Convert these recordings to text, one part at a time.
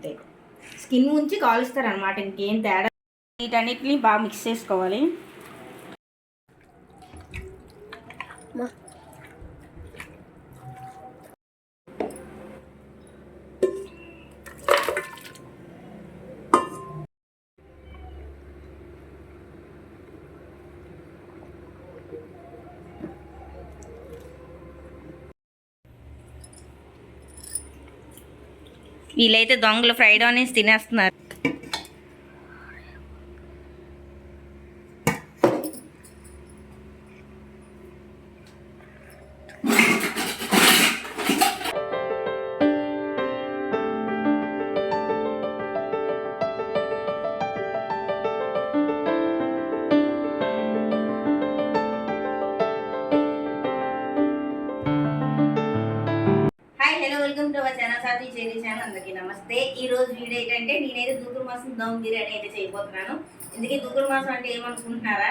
అంతే. స్కిన్ ఉంచి కాలుస్తారు అనమాట ఇంకేం తేడా వీటన్నిటిని బాగా మిక్స్ చేసుకోవాలి. వీళ్ళైతే దొంగలు ఫ్రైడ్ ఆనియన్స్ తినేస్తున్నారు. Hi hello welcome to our channel సాతి చేరి ఛానల్ అందరికీ నమస్తే. ఈ రోజు వీడియో ఏంటంటే నేనైతే దూకుడు మాసం దమ్ బిర్యానీ అయితే చేయబోతున్నాను. ఇందుకే దూకుడు మాసం అంటే ఏమనుకుంటున్నారా?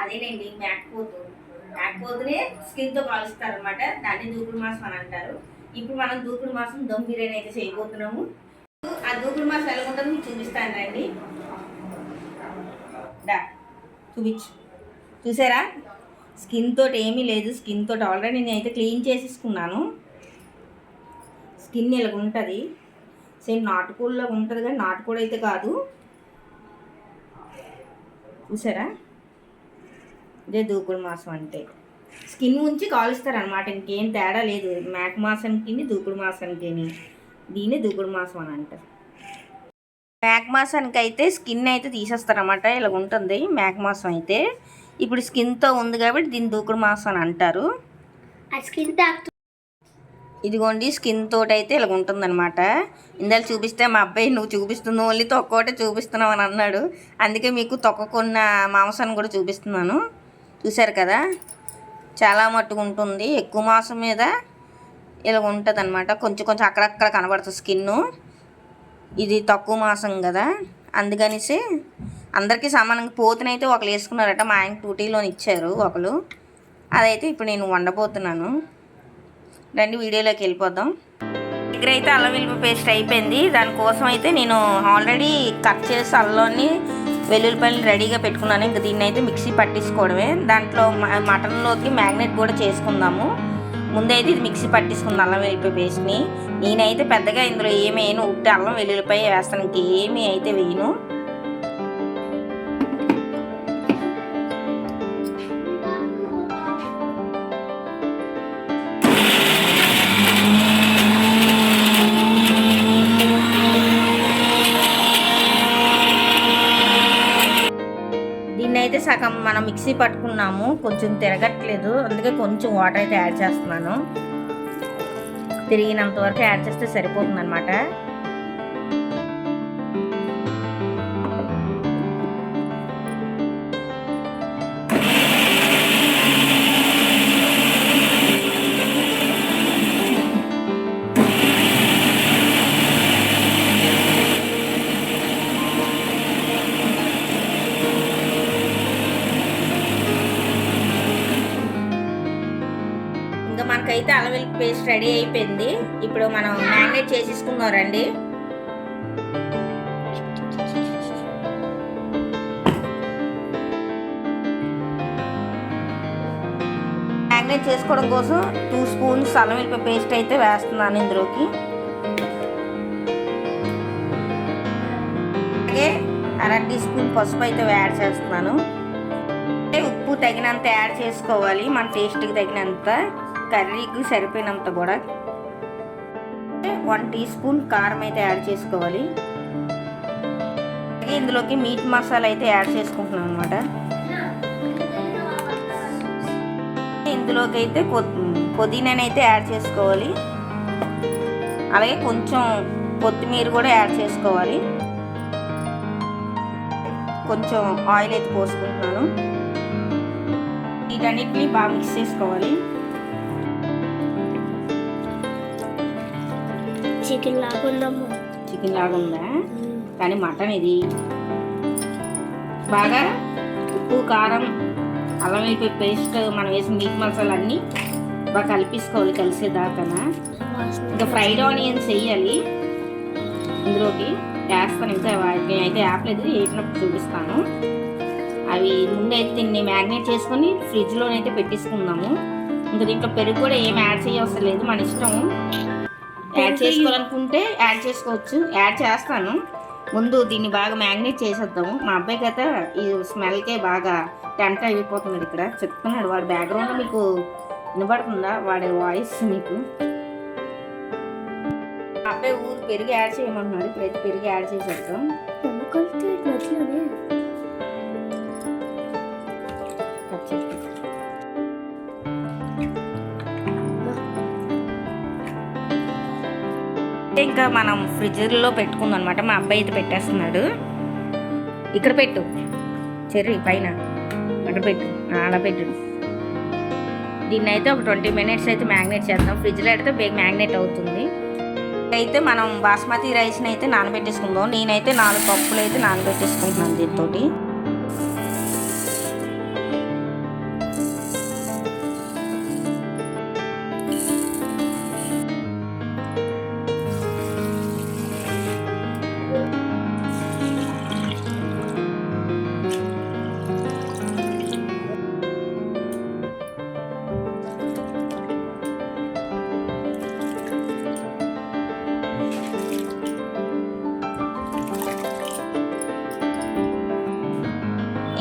అదేనండి మేకపోతు మేకపోతునే స్కిన్తో కాలుస్తారనమాట దాన్ని దూకుడు మాసం అని అంటారు. ఇప్పుడు మనం దూకుడు మాసం దమ్ బిర్యానీ అయితే చేయబోతున్నాము. ఆ దూకుడు మాసం ఎలా ఉంటుందో మీకు చూపిస్తాను రండి. దా చూపించు. చూసారా? స్కిన్ తోటి ఏమీ లేదు. స్కిన్ తోటి ఆల్రెడీ నేనైతే క్లీన్ చేసేసుకున్నాను. స్కిన్ ఇలాగ ఉంటుంది సేమ్ నాటుకోళ్ళలో ఉంటుంది కానీ నాటుకోడి అయితే కాదు. చూసారా? ఇదే దూకుడు మాసం అంటే. స్కిన్ ఉంచి కాలుస్తారు అనమాట ఇంకేం తేడా లేదు. మేక మాసానికి దూకుడు మాసానికి దీన్ని దూకుడు మాసం అని అంటారు. మేక మాసానికి అయితే స్కిన్ అయితే తీసేస్తారన్నమాట. ఇలా ఉంటుంది మేక మాసం అయితే. ఇప్పుడు స్కిన్తో ఉంది కాబట్టి దీన్ని దూకుడు మాసం అని అంటారు. స్కిన్ ఇదిగోండి స్కిన్ తోటి అయితే ఇలా ఉంటుందన్నమాట. ఇందాక చూపిస్తే మా అబ్బాయి నువ్వు చూపిస్తుంది ఓన్లీ తొక్కోటే చూపిస్తున్నావు అని అన్నాడు. అందుకే మీకు తొక్కకున్న మాంసాన్ని కూడా చూపిస్తున్నాను. చూశారు కదా? చాలా మట్టుకు ఉంటుంది. ఎక్కువ మాంసం మీద ఇలా ఉంటుంది అనమాట కొంచెం కొంచెం అక్కడక్కడ కనబడుతుంది స్కిన్ ఇది తక్కువ మాసం కదా? అందుకనేసి అందరికీ సమానంగా పోతునైతే ఒకరు వేసుకున్నారట. మా ఆయన టూటీలోని ఇచ్చారు ఒకరు అదైతే ఇప్పుడు నేను వండబోతున్నాను. రండి వీడియోలోకి వెళ్ళిపోదాం. దగ్గర అయితే అల్లం వెల్లుల్లి పేస్ట్ అయిపోయింది. దానికోసం అయితే నేను ఆల్రెడీ కట్ చేసి అల్లంని వెల్లుల్లిపాయలు రెడీగా పెట్టుకున్నాను. ఇంకా దీన్ని అయితే మిక్సీ పట్టించుకోవడమే. దాంట్లో మటన్లోకి మ్యాగ్నెట్ కూడా చేసుకుందాము. ముందైతే ఇది మిక్సీ పట్టించుకుంది అల్లం వెల్లుల్లిపాయ పేస్ట్ని. నేనైతే పెద్దగా ఇందులో ఏమి ఉట్టి అల్లం వెల్లుల్లిపాయ వేస్తాను. ఇంకేమీ అయితే వేయను. సగం మనం మిక్సీ పట్టుకున్నాము. కొంచెం తిరగట్లేదు. అందుకే కొంచెం వాటర్ అయితే యాడ్ చేస్తున్నాను. తిరిగినంత వరకు యాడ్ చేస్తే సరిపోతుంది అనమాట ఇంకా మనకైతే అల్లం వెల్లుల్లి పేస్ట్ రెడీ అయిపోయింది. ఇప్పుడు మనం మ్యారినేట్ చేసేసుకుందాం రండి. మ్యారినేట్ చేసుకోవడం కోసం టూ స్పూన్స్ అల్లం వెల్లుల్లి పేస్ట్ అయితే వేస్తున్నాను ఇందులోకి. అలాగే అర టీ స్పూన్ పసుపు అయితే యాడ్ చేస్తున్నాను. అంటే ఉప్పు తగినంత యాడ్ చేసుకోవాలి మన టేస్ట్కి తగినంత. కర్రీకి సరిపోయినంత కూడా. వన్ టీ స్పూన్ కారం అయితే యాడ్ చేసుకోవాలి. అలాగే ఇందులోకి మీట్ మసాలా అయితే యాడ్ చేసుకుంటున్నాం అనమాట ఇందులోకి అయితే పుదీనాని అయితే యాడ్ చేసుకోవాలి. అలాగే కొంచెం కొత్తిమీర కూడా యాడ్ చేసుకోవాలి. కొంచెం ఆయిల్ అయితే పోసుకుంటున్నాను. వీటన్నిటిని బాగా మిక్స్ చేసుకోవాలి. చికెన్ లాగుందమ్మా చికెన్ లాగా ఉందా కానీ మటన్ ఇది. బాగా ఉప్పు కారం అల్లం వెల్లిపాయ పేస్ట్ మనం వేసిన మీట్ మసాలా అన్నీ బాగా కలిపేసుకోవాలి కలిసేదాకా ఇంకా ఫ్రైడ్ ఆనియన్స్ వేయాలి. ఇందులోకి వేస్తాను. ఇంకా అయితే యాప్లేదు వేసినప్పుడు చూపిస్తాను. అవి ముందైతే దీన్ని మ్యాగ్నేట్ చేసుకొని ఫ్రిడ్జ్లోనైతే పెట్టేసుకుందాము. ఇంకా దీంట్లో పెరుగు కూడా ఏం యాడ్ చేయవసరం లేదు. మన ఇష్టం. యాడ్ చేసుకోవాలనుకుంటే యాడ్ చేసుకోవచ్చు. యాడ్ చేస్తాను. ముందు దీన్ని బాగా మ్యాగ్నేట్ చేసేద్దాము. మా అబ్బాయికి అయితే ఈ స్మెల్కే బాగా టెంట్ అయిపోతున్నాడు ఇక్కడ. చెప్తున్నాడు వాడి బ్యాక్గ్రౌండ్ మీకు వినబడుతుందా? వాడి వాయిస్ మీకు. అబ్బాయి ఊరు పెరుగు యాడ్ చేయమంటున్నాడు. ఇప్పుడైతే పెరుగు యాడ్ చేసేద్దాం. ఇంకా మనం ఫ్రిడ్జ్లో పెట్టుకుందాం అనమాట మా అబ్బాయి అయితే పెట్టేస్తున్నాడు. ఇక్కడ పెట్టు. చెర్రీ పైన. అక్కడ పెట్టు. అలా పెట్టు. దీన్ని అయితే ఒక ట్వంటీ మినిట్స్ అయితే మ్యాగ్నేట్ చేద్దాం. ఫ్రిడ్జ్లో పెడితే బేగ్ మ్యాగ్నేట్ అవుతుంది. అయితే మనం బాస్మతి రైస్ని అయితే నానబెట్టేసుకుందాం. నేనైతే నాలుగు పప్పులు అయితే నానబెట్టేసుకుంటున్నాను దీనితోటి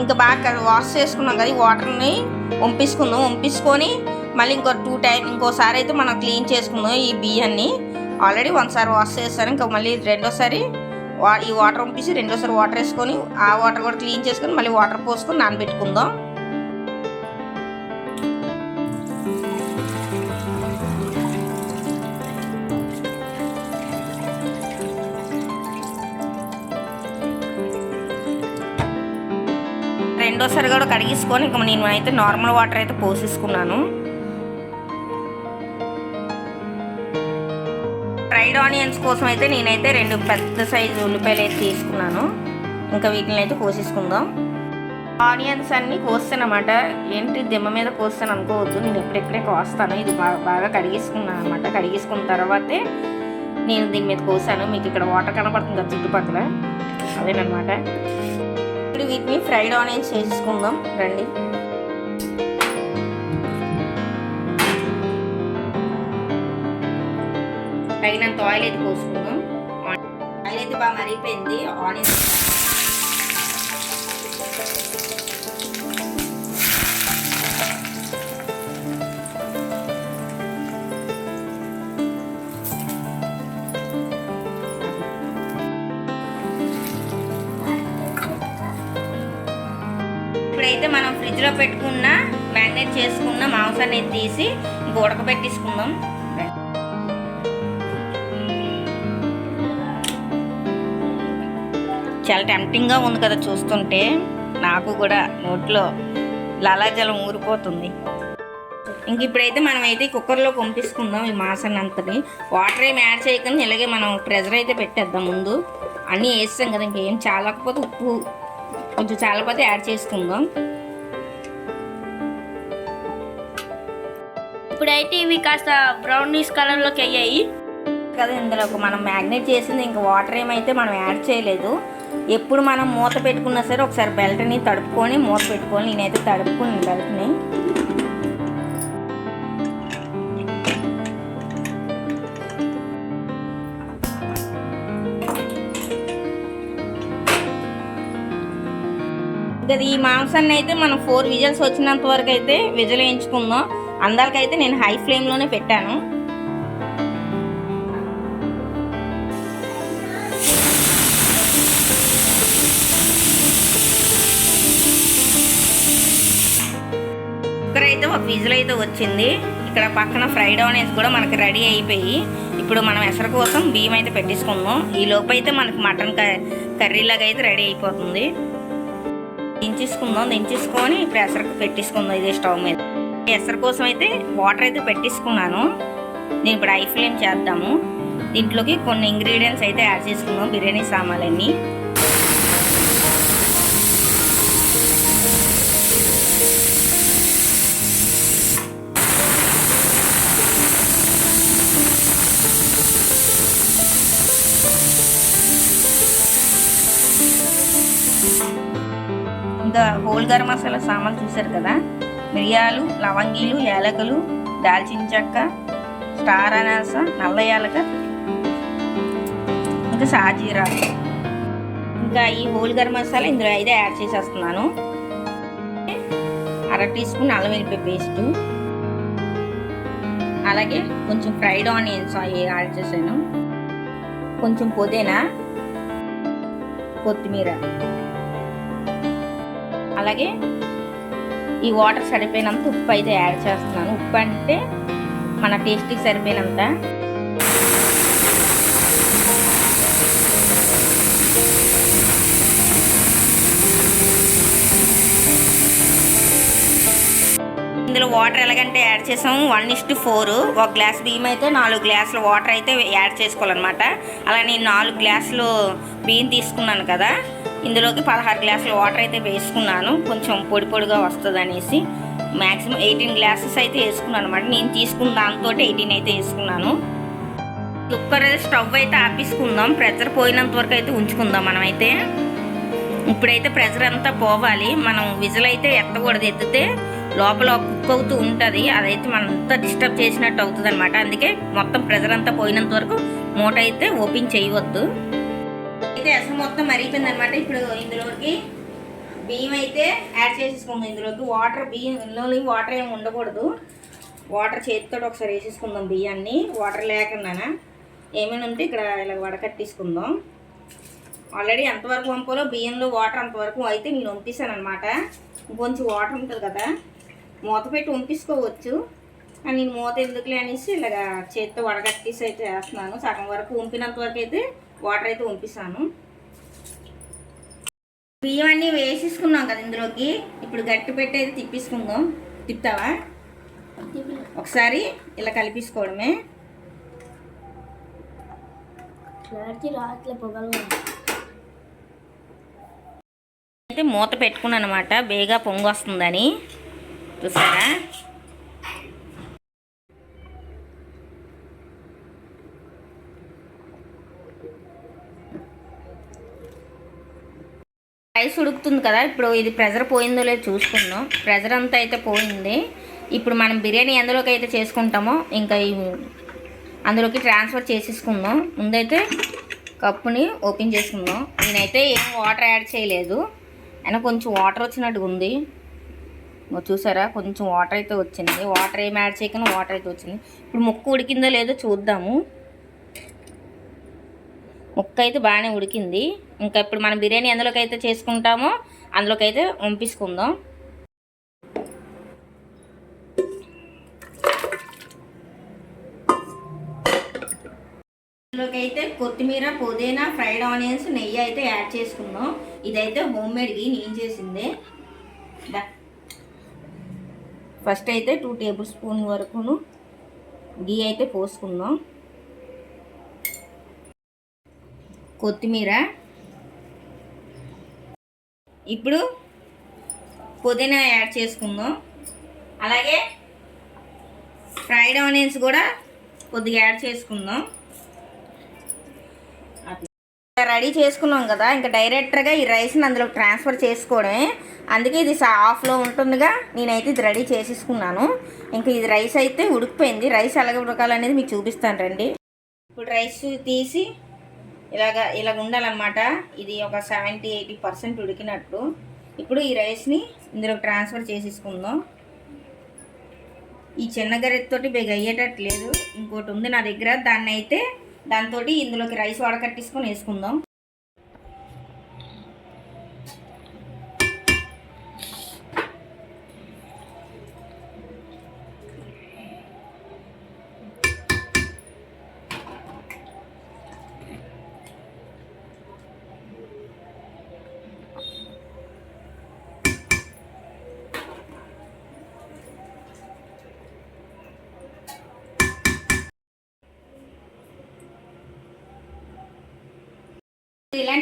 ఇంకా బాగా వాష్ చేసుకున్నాం కదా ఈ వాటర్ని వంపించుకుందాం వంపించుకొని మళ్ళీ ఇంకో టూ టైం ఇంకోసారి అయితే మనం క్లీన్ చేసుకుందాం ఈ బియ్యాన్ని. ఆల్రెడీ ఒకసారి వాష్ చేస్తాను ఇంకా మళ్ళీ రెండోసారి వా ఈ వాటర్ వంపించి రెండోసారి వాటర్ వేసుకొని ఆ వాటర్ కూడా క్లీన్ చేసుకొని మళ్ళీ వాటర్ పోసుకొని నానబెట్టుకుందాం. రెండోసారి కూడా కడిగేసుకొని ఇక నేను అయితే నార్మల్ వాటర్ అయితే పోసేసుకున్నాను. ఫ్రైడ్ ఆనియన్స్ కోసం అయితే నేనైతే రెండు పెద్ద సైజు ఉల్లిపాయలు అయితే తీసుకున్నాను. ఇంకా వీటిని అయితే కోసేసుకుందాం ఆనియన్స్ అన్నీ కోస్తానమాట. ఏంటి దిమ్మ మీద కోస్తాను అనుకోవద్దు. నేను ఎప్పుడెప్పుడే కోస్తాను. ఇది బాగా బాగా కడిగేసుకున్నాను అనమాట కడిగేసుకున్న తర్వాతే నేను దీని మీద కోసాను. మీకు ఇక్కడ వాటర్ కనపడుతుంది కదా చుట్టుపక్కల? అదేనమాట ఇప్పుడు వీటిని ఫ్రైడ్ ఆనియన్స్ చేసుకుందాం. రండి. తగినంత ఆయిల్ అయితే పోసుకుందాం. ఆయిల్ అయితే బాగా మరిగిపోయింది. ఆనియన్స్ చేసుకున్న అనేది తీసి గోడకు ఉడకబెట్టేసుకుందాం చాలా టెంప్టింగ్గా ఉంది కదా చూస్తుంటే. నాకు కూడా నోట్లో లాలాజలం ఊరిపోతుంది. ఇంక ఇప్పుడైతే మనం అయితే కుక్కర్లో పంపించుకుందాం ఈ మాసాన్ని అంతని. వాటర్ ఏం యాడ్ చేయకుండా ఇలాగే మనం ప్రెజర్ అయితే పెట్టేద్దాం ముందు. అన్నీ వేస్తాం కదా ఇంకేం చాలకపోతే ఉప్పు కొంచెం చాలకపోతే యాడ్ చేసుకుందాం. ఇప్పుడైతే ఇవి కాస్త బ్రౌనీస్ కలర్లోకి అయ్యాయి. కదా ఇందులో మనం మ్యాగ్నేట్ చేసింది ఇంకా వాటర్ ఏమైతే మనం యాడ్ చేయలేదు. ఎప్పుడు మనం మూత పెట్టుకున్నా సరే ఒకసారి బెల్ట్ని తడుపుకొని మూత పెట్టుకొని నేనైతే తడుపుకుని బెల్ట్ని ఇంకా ఈ మాంసాన్ని అయితే మనం ఫోర్ విజల్స్ వచ్చినంత వరకు అయితే విజల్ వేయించుకుందాం. అందాలకైతే నేను హై ఫ్లేమ్లోనే పెట్టాను. కుక్కర్ అయితే ఒక విజిల్ అయితే వచ్చింది. ఇక్కడ పక్కన ఫ్రైడ్ ఆనియన్స్ కూడా మనకి రెడీ అయిపోయి ఇప్పుడు మనం ఎసరు కోసం బియ్యం అయితే పెట్టేసుకుందాం. ఈ లోపు అయితే మనకి మటన్ కర్రీలాగా అయితే రెడీ అయిపోతుంది. దించేసుకుందాం. దించేసుకొని ఇప్పుడు ఎసరకు పెట్టేసుకుందాం ఇదే స్టవ్ మీద. ఎసరు కోసం అయితే వాటర్ అయితే పెట్టేసుకున్నాను. నేను ఇప్పుడు ఐ ఫ్లేమ్ చేద్దాము. దీంట్లోకి కొన్ని ఇంగ్రీడియంట్స్ అయితే యాడ్ చేసుకున్నాం బిర్యానీ సామాన్లన్నీ. ఇంకా హోల్ గరం మసాలా సామాన్ చూసారు కదా? మిరియాలు లవంగీలు యాలకులు దాల్చిన చెక్క స్టార్ అనాస నల్ల యాలక ఇంకా సాజీరా. ఇంకా ఈ హోల్ గరం మసాలా ఇందులో అయితే యాడ్ చేసేస్తున్నాను. అర టీ స్పూన్ అల్లం వెల్లిపాయ పేస్టు. అలాగే కొంచెం ఫ్రైడ్ ఆనియన్స్ అవి యాడ్ చేశాను. కొంచెం పుదీనా కొత్తిమీర. అలాగే ఈ వాటర్ సరిపోయినంత ఉప్పు అయితే యాడ్ చేస్తున్నాను. ఉప్పు అంటే మన టేస్ట్కి సరిపోయినంత. ఇందులో వాటర్ ఎలాగంటే యాడ్ చేసాము? One is to four. ఒక గ్లాస్ బియ్యం అయితే నాలుగు గ్లాసుల వాటర్ అయితే యాడ్ చేసుకోవాలన్నమాట. అలా నేను నాలుగు గ్లాసులు బియ్యం తీసుకున్నాను కదా. ఇందులోకి పదహారు గ్లాసుల వాటర్ అయితే వేసుకున్నాను. కొంచెం పొడి పొడిగా వస్తుంది అనేసి మ్యాక్సిమం ఎయిటీన్ గ్లాసెస్ అయితే వేసుకున్నాను అనమాట నేను తీసుకున్న దాంతో ఎయిటీన్ అయితే వేసుకున్నాను. కుక్కర్ స్టవ్ అయితే ఆపేసుకుందాం. ప్రెషర్ పోయినంత వరకు అయితే ఉంచుకుందాం మనమైతే. ఇప్పుడైతే ప్రెషర్ అంతా పోవాలి. మనం విజిల్ అయితే ఎత్తకూడదు. ఎత్తితే లోపల కుక్ అవుతూ ఉంటుంది. అదైతే మనం అంతా డిస్టర్బ్ చేసినట్టు అవుతుంది అనమాట అందుకే మొత్తం ప్రెషర్ అంతా పోయినంత వరకు మూట అయితే ఓపెన్ చేయవద్దు. అయితే అసలు మొత్తం మరిగిపోయింది అనమాట ఇప్పుడు ఇందులోకి బియ్యం అయితే యాడ్ చేసేసుకుందాం. ఇందులోకి వాటర్ బియ్యం ఇందులో వాటర్ ఏమి ఉండకూడదు. వాటర్ చేతితో ఒకసారి వేసేసుకుందాం బియ్యాన్ని. వాటర్ లేకుండా ఏమైనా ఉంటే ఇక్కడ ఇలా వడకట్టేసుకుందాం ఆల్రెడీ ఎంతవరకు పంపాలో బియ్యంలో వాటర్ అంతవరకు అయితే నేను వంపిస్తాను అనమాట ఇంకొంచెం వాటర్ ఉంటుంది కదా. మూత పెట్టి వంపించుకోవచ్చు కానీ నేను మూత ఎందుకులే అనేసి ఇలాగ చేతితో వడగట్టేసి అయితే వేస్తున్నాను. సగం వరకు వంపినంత వరకు అయితే వాటర్ అయితే వంపిస్తాను. బియ్యం అన్నీ వేసేసుకున్నాం కదా ఇందులోకి. ఇప్పుడు గట్టి పెట్టి అయితే తిప్పేసుకుందాం. తిప్పుతావా? ఒకసారి ఇలా పొగలు అయితే మూత పెట్టుకున్నాను అనమాట బేగా పొంగు వస్తుందని. చూసారా? రైస్ ఉడుకుతుంది కదా ఇప్పుడు ఇది ప్రెజర్ పోయిందో లేదో చూసుకుందాం. ప్రెజర్ అంతా అయితే పోయింది. ఇప్పుడు మనం బిర్యానీ ఎందులోకి అయితే చేసుకుంటామో ఇంకా అందులోకి ట్రాన్స్ఫర్ చేసేసుకుందాం. ముందైతే కప్పుని ఓపెన్ చేసుకుందాం. నేనైతే ఏం వాటర్ యాడ్ చేయలేదు. అయినా కొంచెం వాటర్ వచ్చినట్టుగా ఉంది. చూసారా? కొంచెం వాటర్ అయితే వచ్చింది. వాటర్ ఏం యాడ్ చేయకుండా వాటర్ అయితే వచ్చింది. ఇప్పుడు ముక్క ఉడికిందో లేదో చూద్దాము. ముక్క అయితే బాగానే ఉడికింది. ఇంకా ఇప్పుడు మనం బిర్యానీ ఎందులోకి అయితే చేసుకుంటామో అందులోకి అయితే వంపించుకుందాం ఇందులోకి అయితే కొత్తిమీర పుదీనా ఫ్రైడ్ ఆనియన్స్ నెయ్యి అయితే యాడ్ చేసుకుందాం. ఇదైతే హోమ్ మేడ్కి నేను చేసిందే. ఫస్ట్ అయితే టూ టేబుల్ స్పూన్ వరకును గీ అయితే పోసుకుందాం. కొత్తిమీర. ఇప్పుడు పుదీనా యాడ్ చేసుకుందాం. అలాగే ఫ్రైడ్ ఆనియన్స్ కూడా కొద్దిగా యాడ్ చేసుకుందాం. రెడీ చేసుకున్నాం కదా ఇంకా డైరెక్ట్గా ఈ రైస్ని అందులో ట్రాన్స్ఫర్ చేసుకోవడమే. అందుకే ఇది సా- ఆఫ్లో ఉంటుందిగా నేనైతే ఇది రెడీ చేసేసుకున్నాను. ఇంకా ఇది రైస్ అయితే ఉడికిపోయింది. రైస్ ఎలాగ ఉడకాలనేది మీకు చూపిస్తాను రండి. ఇప్పుడు రైస్ తీసి ఇలాగ ఇలాగ ఉండాలన్నమాట. ఇది ఒక సెవెంటీ ఎయిటీ పర్సెంట్ ఉడికినట్టు. ఇప్పుడు ఈ రైస్ని ఇందులో ట్రాన్స్ఫర్ చేసేసుకుందాం. ఈ చిన్న గరిటతోటి బేగ అయ్యేటట్లేదు ఇంకోటి ఉంది నా దగ్గర. దాన్ని అయితే దాంతో ఇందులోకి రైస్ వడకట్టేసుకొని వేసుకుందాం.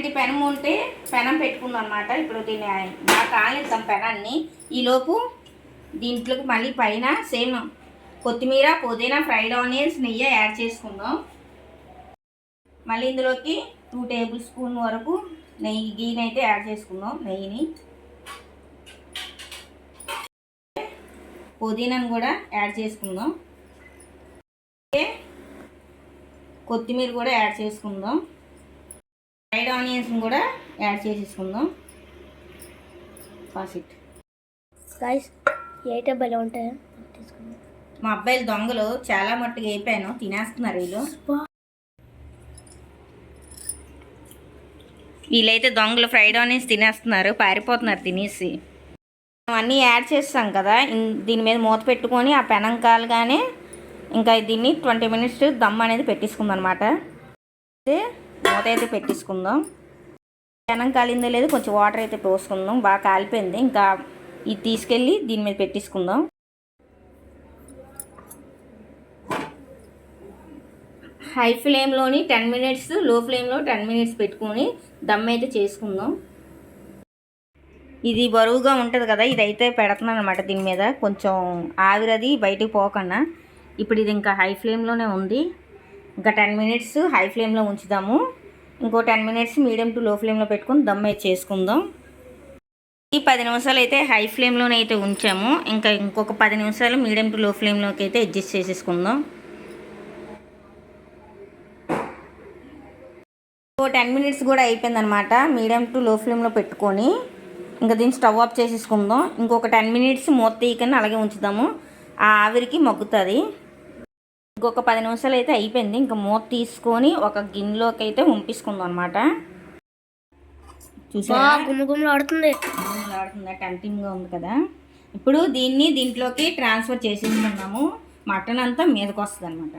ఇంటి పెనం ఉంటే పెనం పెట్టుకుందాం అనమాట ఇప్పుడు దీన్ని బాగా కాలేద్దాం పెనాన్ని. ఈలోపు దీంట్లోకి మళ్ళీ పైన సేమ్ కొత్తిమీర పుదీనా ఫ్రైడ్ ఆనియన్స్ నెయ్యి యాడ్ చేసుకుందాం. మళ్ళీ ఇందులోకి టూ టేబుల్ స్పూన్ వరకు నెయ్యి గీని అయితే యాడ్ చేసుకుందాం నెయ్యిని. పుదీనాను కూడా యాడ్ చేసుకుందాం. కొత్తిమీర కూడా యాడ్ చేసుకుందాం. ఫ్రైడ్ ఆనియన్స్ కూడా యాడ్ చేసేసుకుందాం. పాసిట్ గైస్ ఏ టబ్బలు ఉంటాయా మా అబ్బాయిలు దొంగలు చాలా మట్టుకు వేపాను తినేస్తున్నారు వీళ్ళు. వీళ్ళైతే దొంగలు ఫ్రైడ్ ఆనియన్స్ తినేస్తున్నారు పారిపోతున్నారు తినేసి. మనం అన్నీ యాడ్ చేస్తాం కదా దీని మీద మూత పెట్టుకొని ఆ పెనం కాలుగానే ఇంకా దీన్ని ట్వంటీ మినిట్స్ దమ్ అనేది పెట్టేసుకుందాం అనమాట మూత అయితే పెట్టేసుకుందాం. పెనం కాలిందో లేదు కొంచెం వాటర్ అయితే పోసుకుందాం. బాగా కాలిపోయింది. ఇంకా ఇది తీసుకెళ్ళి దీని మీద పెట్టేసుకుందాం. హై ఫ్లేమ్లోని టెన్ మినిట్స్లో ఫ్లేమ్లో టెన్ మినిట్స్ పెట్టుకొని దమ్ అయితే చేసుకుందాం. ఇది బరువుగా ఉంటుంది కదా ఇదైతే పెడుతున్నాను అనమాట దీని మీద. కొంచెం ఆవిరది బయటికి పోకుండా. ఇప్పుడు ఇది ఇంకా హై ఫ్లేమ్లోనే ఉంది. ఇంకా టెన్ మినిట్స్ హై ఫ్లేమ్లో ఉంచుదాము. ఇంకో టెన్ మినిట్స్ మీడియం టు లో ఫ్లేమ్లో పెట్టుకొని దమ్ అయితే చేసుకుందాం. ఈ పది నిమిషాలు అయితే హై ఫ్లేమ్లోనే అయితే ఉంచాము. ఇంకా ఇంకొక పది నిమిషాలు మీడియం టు లో ఫ్లేమ్లోకి అయితే అడ్జస్ట్ చేసేసుకుందాం. ఇంకో టెన్ మినిట్స్ కూడా అయిపోయిందనమాట మీడియం టు లో ఫ్లేమ్లో పెట్టుకొని ఇంకా దీన్ని స్టవ్ ఆఫ్ చేసేసుకుందాం. ఇంకొక టెన్ మినిట్స్ మూత తీయకని అలాగే ఉంచుదాము. ఆ ఆవిరికి మగ్గుతుంది. ఇంకొక పది నిమిషాలు అయితే అయిపోయింది. ఇంకా మూత తీసుకొని ఒక గిన్నెలోకి అయితే ఉంపించుకుందాం అనమాట చూసారా ఆడుతుంది. ఆడుతుందా. టెంటింగ్గా ఉంది కదా. ఇప్పుడు దీన్ని దీంట్లోకి ట్రాన్స్ఫర్ చేసేసుకున్నాము మటన్ అంతా మీదకి వస్తుంది అనమాట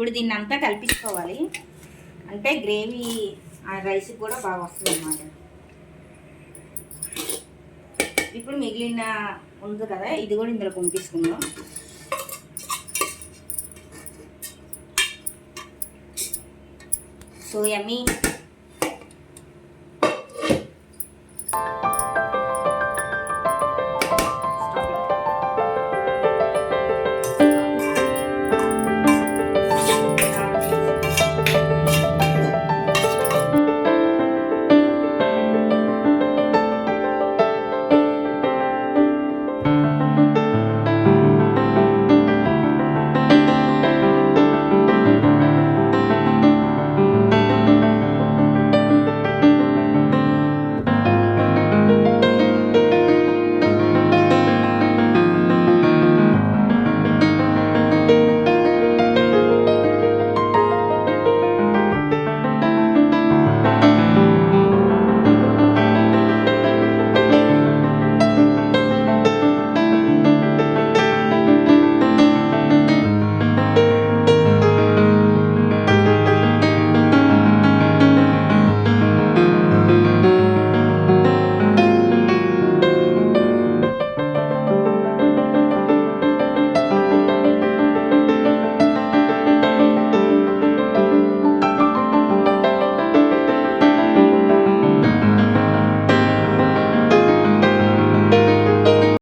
ఇప్పుడు దీన్ని అంతా కలిపించుకోవాలి అంటే గ్రేవీ ఆ రైస్ కూడా బాగా వస్తుంది అన్నమాట ఇప్పుడు మిగిలిన ఉంది కదా ఇది కూడా ఇందులో పంపించుకుందాం సో యమ్మీ